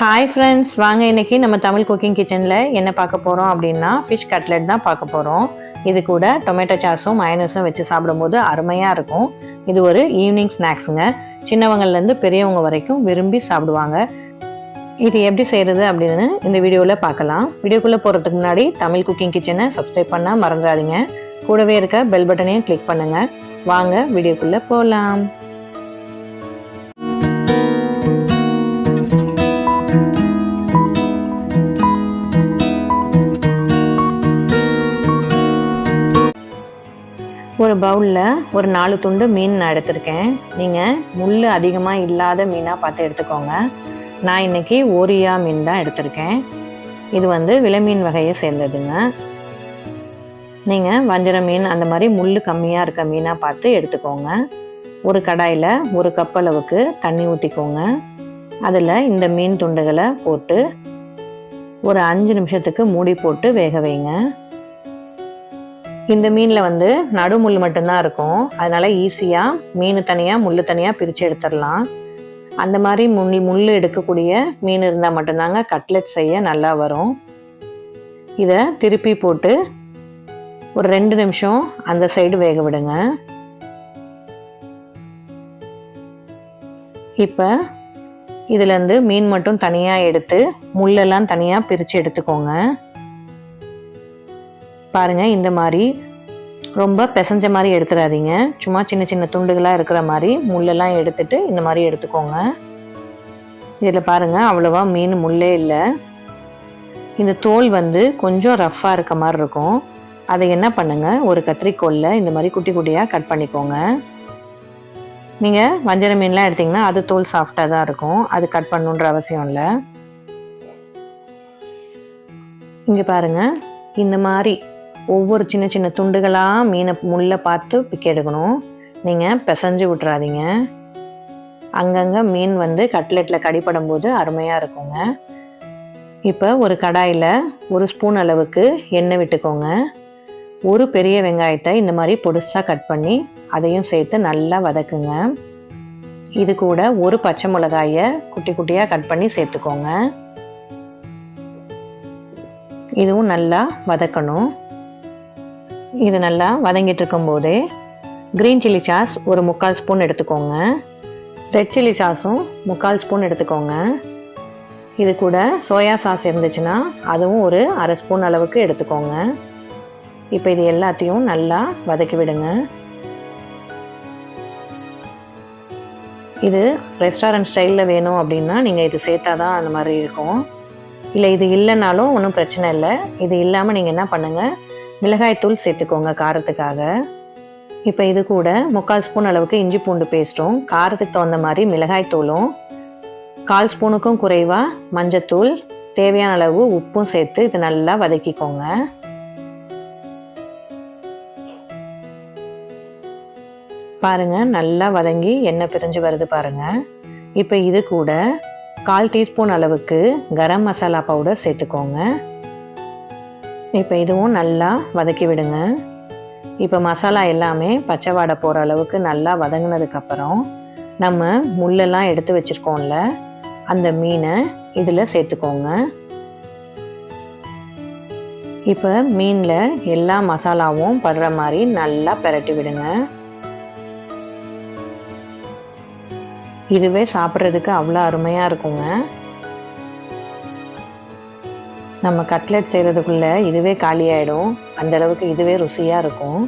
Hi friends வாங்க இன்றைக்கி நம்ம தமிழ் குக்கிங் கிச்சனில் என்ன பார்க்க போகிறோம் அப்படின்னா ஃபிஷ் கட்லெட் தான் பார்க்க போகிறோம் இது கூட டொமேட்டோ சாஸும் மயனஸும் வச்சு சாப்பிடும்போது அருமையாக இருக்கும். இது ஒரு ஈவினிங் ஸ்நாக்ஸுங்க சின்னவங்கள்லேருந்து பெரியவங்க வரைக்கும் விரும்பி சாப்பிடுவாங்க. இது எப்படி செய்கிறது அப்படின்னு இந்த வீடியோவில் பார்க்கலாம். வீடியோக்குள்ளே போகிறதுக்கு முன்னாடி தமிழ் குக்கிங் கிச்சனை சப்ஸ்கிரைப் பண்ணால் மறந்துடாதீங்க. கூடவே இருக்க பெல் பட்டனையும் கிளிக் பண்ணுங்கள் வாங்க வீடியோக்குள்ளே போகலாம் பவுலில் ஒரு நாலு துண்டு மீன் நான் எடுத்திருக்கேன். நீங்கள் முள் அதிகமாக இல்லாத மீனாக பார்த்து எடுத்துக்கோங்க. நான் இன்னைக்கு ஓரியா மீன் தான் எடுத்திருக்கேன். இது வந்து விலமீன் வகையை சேர்ந்ததுங்க. நீங்கள் வஞ்சர மீன் அந்த மாதிரி முள் கம்மியாக இருக்க மீனாக பார்த்து எடுத்துக்கோங்க. ஒரு கடாயில் ஒரு கப் அளவுக்கு தண்ணி ஊற்றிக்கோங்க அதில் இந்த மீன் துண்டுகளை போட்டு ஒரு அஞ்சு நிமிஷத்துக்கு மூடி போட்டு வேக வைங்க. இந்த மீனில் வந்து நடுமுள் மட்டும்தான் இருக்கும். அதனால் ஈஸியாக மீன் தனியாக முள் தனியாக பிரித்து எடுத்துடலாம். அந்த மாதிரி முள் முள் எடுக்கக்கூடிய மீன் இருந்தால் மட்டும்தாங்க கட்லெட் செய்ய நல்லா வரும். இதை திருப்பி போட்டு ஒரு ரெண்டு நிமிஷம் அந்த சைடு வேக விடுங்க. இப்போ இதுலேருந்து மீன் மட்டும் தனியாக எடுத்து முள்ளெல்லாம் தனியாக பிரித்து எடுத்துக்கோங்க. பாருங்கள் இந்த மாதிரி ரொம்ப பிசைஞ்ச மாதிரி எடுத்துடாதீங்க சும்மா சின்ன சின்ன துண்டுகளாக இருக்கிற மாதிரி முள்ளெல்லாம் எடுத்துட்டு இந்த மாதிரி எடுத்துக்கோங்க. இதில் பாருங்கள் அவ்வளோவா மீன் முள்ளே இல்லை. இந்த தோல் வந்து கொஞ்சம் ரஃப்பாக இருக்க மாதிரி இருக்கும். அதை என்ன பண்ணுங்கள் ஒரு கத்திரிக்கோலில் இந்த மாதிரி குட்டி குட்டியாக கட் பண்ணிக்கோங்க. நீங்கள் வஞ்சர மீன்லாம் எடுத்திங்கன்னா அது தோல் சாஃப்டாக தான் இருக்கும். அது கட் பண்ணுன்ற அவசியம் இல்லை. இங்கே பாருங்கள் இந்த மாதிரி ஒவ்வொரு சின்ன சின்ன துண்டுகளாக மீனை முள்ளை பார்த்து பிக்க எடுக்கணும். நீங்கள் பிசைஞ்சு விட்றாதீங்க அங்கங்கே மீன் வந்து கட்லெட்டில் கடிப்படும் போது அருமையாக இருக்குங்க. இப்போ ஒரு கடாயில் ஒரு ஸ்பூன் அளவுக்கு எண்ணெய் விட்டுக்கோங்க. ஒரு பெரிய வெங்காயத்தை இந்த மாதிரி பொடிசாக கட் பண்ணி அதையும் சேர்த்து நல்லா வதக்குங்க. இது கூட ஒரு பச்சை மிளகாயை குட்டி குட்டியாக கட் பண்ணி சேர்த்துக்கோங்க. இதுவும் நல்லா வதக்கணும். இது நல்லா வதங்கிட்டு இருக்கும்போது க்ரீன் சில்லி சாஸ் ஒரு முக்கால் ஸ்பூன் எடுத்துக்கோங்க. ரெட் சில்லி சாஸும் முக்கால் ஸ்பூன் எடுத்துக்கோங்க. இது கூட சோயா சாஸ் இருந்துச்சுன்னா அதுவும் ஒரு அரை ஸ்பூன் அளவுக்கு எடுத்துக்கோங்க. இப்போ இது எல்லாத்தையும் நல்லா வதக்கி விடுங்க. இது ரெஸ்டாரண்ட் ஸ்டைலில் வேணும் அப்படின்னா நீங்கள் இது சேர்த்தா தான் அந்த மாதிரி இருக்கும். இல்லை இது இல்லைனாலும் ஒன்றும் பிரச்சனை இல்லை. இது இல்லாமல் நீங்கள் என்ன பண்ணுங்கள் மிளகாய்த்தூள் சேர்த்துக்கோங்க காரத்துக்காக. இப்போ இது கூட முக்கால் ஸ்பூன் அளவுக்கு இஞ்சி பூண்டு பேஸ்ட்டும் காரத்துக்கு தகுந்த மாதிரி மிளகாய்த்தூளும் கால் ஸ்பூனுக்கும் குறைவாக மஞ்சத்தூள் தேவையான அளவு உப்பும் சேர்த்து இது நல்லா வதக்கிக்கோங்க. பாருங்க நல்லா வதங்கி எண்ணெய் பிரிஞ்சு வருது பாருங்க. இப்போ இது கூட கால் டீஸ்பூன் அளவுக்கு கரம் மசாலா பவுடர் சேர்த்துக்கோங்க. இப்போ இதுவும் நல்லா வதக்கி விடுங்க. இப்போ மசாலா எல்லாமே பச்சை வாடை போகிற அளவுக்கு நல்லா வதங்கினதுக்கப்புறம் நம்ம முள்ளெல்லாம் எடுத்து வச்சுருக்கோம்ல அந்த மீனை இதில் சேர்த்துக்கோங்க. இப்போ மீனில் எல்லா மசாலாவும் படுற மாதிரி நல்லா பிரட்டி விடுங்க. இதுவே சாப்பிட்றதுக்கு அவ்வளோ அருமையாக இருக்குங்க. நம்ம கட்லெட் செய்கிறதுக்குள்ளே இதுவே காலியாயிடும். அந்த அளவுக்கு இதுவே ருசியாக இருக்கும்.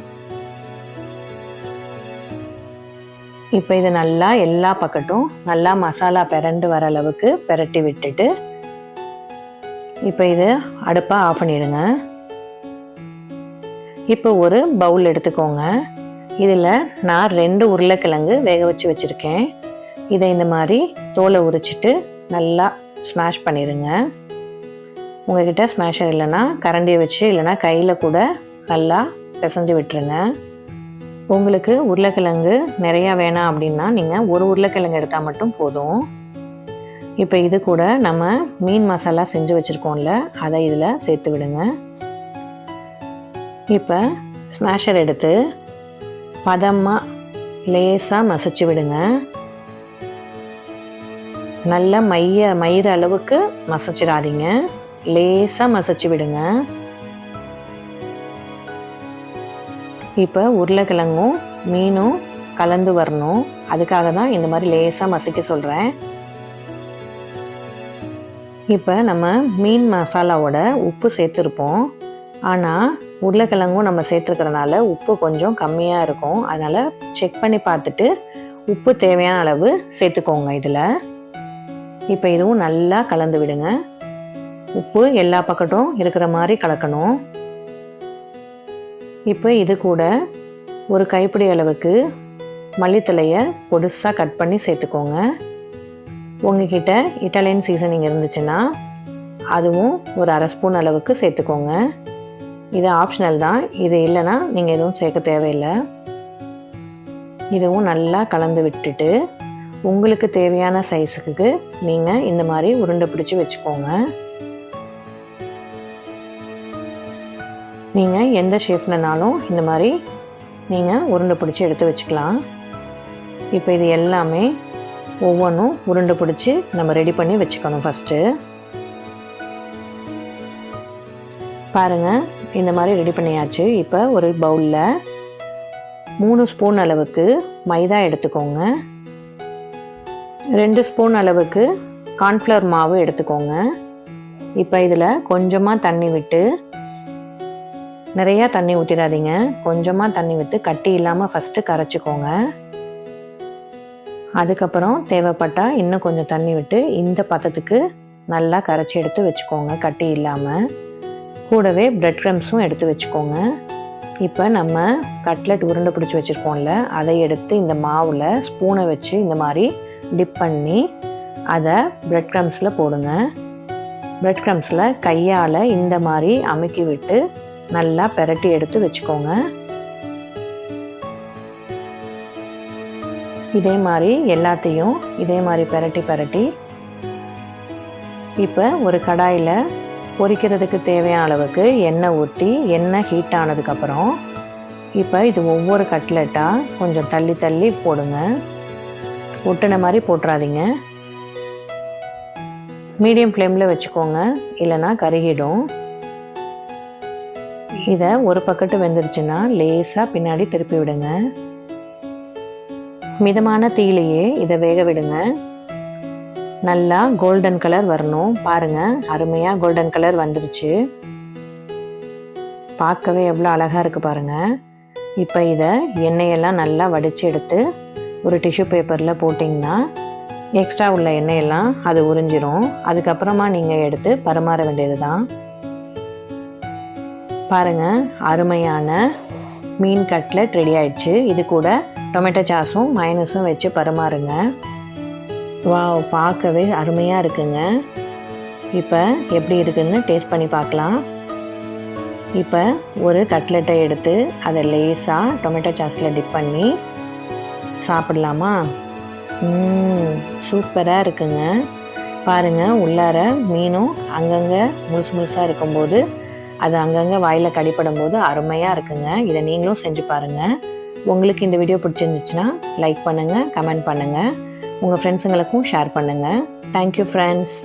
இப்போ இது நல்லா எல்லா பக்கட்டும் நல்லா மசாலா பிரண்டு வர அளவுக்கு பிரட்டி விட்டுட்டு இப்போ இது அடுப்பை ஆஃப் பண்ணிடுங்க. இப்போ ஒரு பவுல் எடுத்துக்கோங்க. இதில் நான் ரெண்டு உருளைக்கிழங்கு வேக வச்சு வச்சுருக்கேன். இதை இந்த மாதிரி தோலை உரிச்சிட்டு நல்லா ஸ்மாஷ் பண்ணிடுங்க. உங்ககிட்ட ஸ்மேஷர் இல்லைன்னா கரண்டியை வச்சு இல்லைன்னா கையில் கூட நல்லா பிசைஞ்சு விட்டுருங்க. உங்களுக்கு உருளைக்கிழங்கு நிறையா வேணாம் அப்படின்னா நீங்கள் ஒரு உருளைக்கிழங்கு எடுத்தால் மட்டும் போதும். இப்போ இது கூட நம்ம மீன் மசாலா செஞ்சு வச்சுருக்கோம்ல அதை இதில் சேர்த்து விடுங்க. இப்போ ஸ்மாஷர் எடுத்து பதமாக லேசாக மசிச்சு விடுங்க. நல்ல மைய மயிற அளவுக்கு மசிச்சிடாதீங்க. லேசாக மசச்சு விடுங்க. இப்போ உருளைக்கிழங்கும் மீனும் கலந்து வரணும். அதுக்காக தான் இந்த மாதிரி லேசாக மசிக்க சொல்கிறேன் இப்போ நம்ம மீன் மசாலாவோட உப்பு சேர்த்துருப்போம். ஆனால் உருளைக்கிழங்கும் நம்ம சேர்த்துருக்கறனால உப்பு கொஞ்சம் கம்மியாக இருக்கும். அதனால் செக் பண்ணி பார்த்துட்டு உப்பு தேவையான அளவு சேர்த்துக்கோங்க இதில். இப்போ இதுவும் நல்லா கலந்து விடுங்க. உப்பு எல்லா பக்கட்டும் இருக்கிற மாதிரி கலக்கணும். இப்போ இது கூட ஒரு கைப்பிடி அளவுக்கு மல்லித்தலையை பொடுசாக கட் பண்ணி சேர்த்துக்கோங்க. உங்ககிட்ட இட்டாலியன் சீசனிங் இருந்துச்சுன்னா அதுவும் ஒரு அரை ஸ்பூன் அளவுக்கு சேர்த்துக்கோங்க. இது ஆப்ஷனல் தான். இது இல்லைன்னா நீங்கள் எதுவும் சேர்க்க தேவையில்லை. இதுவும் நல்லா கலந்து விட்டுட்டு உங்களுக்கு தேவையான சைஸுக்கு நீங்கள் இந்த மாதிரி உருண்டை பிடிச்சி வச்சுக்கோங்க. நீங்கள் எந்த ஷேஃப்னாலும் இந்த மாதிரி நீங்கள் உருண்டை பிடிச்சி எடுத்து வச்சுக்கலாம். இப்போ இது எல்லாமே ஒவ்வொன்றும் உருண்டை பிடிச்சி நம்ம ரெடி பண்ணி வச்சுக்கணும் ஃபஸ்ட்டு பாருங்கள் இந்த மாதிரி ரெடி பண்ணியாச்சு. இப்போ ஒரு பவுலில் மூணு ஸ்பூன் அளவுக்கு மைதா எடுத்துக்கோங்க. ரெண்டு ஸ்பூன் அளவுக்கு கார்ன்ஃப்ளவர் மாவு எடுத்துக்கோங்க. இப்போ இதில் கொஞ்சமாக தண்ணி விட்டு நிறையா தண்ணி ஊற்றிடாதீங்க கொஞ்சமாக தண்ணி விட்டு கட்டி இல்லாமல் ஃபஸ்ட்டு கரைச்சிக்கோங்க. அதுக்கப்புறம் தேவைப்பட்டால் இன்னும் கொஞ்சம் தண்ணி விட்டு இந்த பதத்துக்கு நல்லா கரைச்சி எடுத்து வச்சுக்கோங்க கட்டி இல்லாமல் கூடவே பிரெட் க்ரம்ஸும் எடுத்து வச்சுக்கோங்க. இப்போ நம்ம கட்லெட் உருண்டை பிடிச்சி வச்சுருக்கோம்ல அதை எடுத்து இந்த மாவில் ஸ்பூனை வச்சு இந்த மாதிரி டிப் பண்ணி அதை பிரெட் க்ரம்ஸில் போடுங்க. பிரெட் க்ரம்ஸில் கையால் இந்த மாதிரி அமுக்கி விட்டு நல்லா பெரட்டி எடுத்து வச்சுக்கோங்க. இதே மாதிரி எல்லாத்தையும் இதே மாதிரி பெரட்டி பெரட்டி இப்போ ஒரு கடாயில் பொரிக்கிறதுக்கு தேவையான அளவுக்கு எண்ணெய் ஊற்றி எண்ணெய் ஹீட் ஆனதுக்கப்புறம் இப்போ இது ஒவ்வொரு கட்லெட்டாக கொஞ்சம் தள்ளி தள்ளி போடுங்க. ஒட்டின மாதிரி போட்டுறாதீங்க. மீடியம் ஃப்ளேமில் வச்சுக்கோங்க. இல்லைன்னா கருகிடும். இதை ஒரு பக்கட்டு வெந்துருச்சுன்னா லேசாக பின்னாடி திருப்பி விடுங்க. மிதமான தீயிலேயே இதை வேக விடுங்க. நல்லா கோல்டன் கலர் வரணும். பாருங்கள் அருமையாக கோல்டன் கலர் வந்துருச்சு. பார்க்கவே எவ்வளோ அழகாக இருக்குது பாருங்கள் இப்போ இதை எண்ணெயெல்லாம் நல்லா வடித்து எடுத்து ஒரு டிஷ்யூ பேப்பரில் போட்டிங்கன்னா எக்ஸ்ட்ரா உள்ள எண்ணெயெல்லாம் அது உறிஞ்சிரும். அதுக்கப்புறமா நீங்கள் எடுத்து பரிமாற வேண்டியது தான் பாருங்கள் அருமையான மீன் கட்லெட் ரெடி ஆயிடுச்சு. இது கூட டொமேட்டோ சாஸும் மைனஸும் வச்சு பரிமாறுங்க. வாவ் பார்க்கவே அருமையாக இருக்குங்க. இப்போ எப்படி இருக்குதுன்னு டேஸ்ட் பண்ணி பார்க்கலாம். இப்போ ஒரு கட்லெட்டை எடுத்து அதை லேசாக டொமேட்டோ சாஸில் டிப் பண்ணி சாப்பிடலாமா? சூப்பராக இருக்குங்க. பாருங்கள் உள்ளார மீனும் அங்கங்கே முழுசு முழுசாக இருக்கும்போது அது அங்கங்கே வாயில் கடிப்படும் போது அருமையாக இருக்குங்க. இதை நீங்களும் செஞ்சு பாருங்கள் உங்களுக்கு இந்த வீடியோ பிடிச்சிருந்துச்சுன்னா லைக் பண்ணுங்கள் கமெண்ட் பண்ணுங்கள் உங்கள் ஃப்ரெண்ட்ஸுங்களுக்கும் ஷேர் பண்ணுங்கள் தேங்க்யூ ஃப்ரெண்ட்ஸ்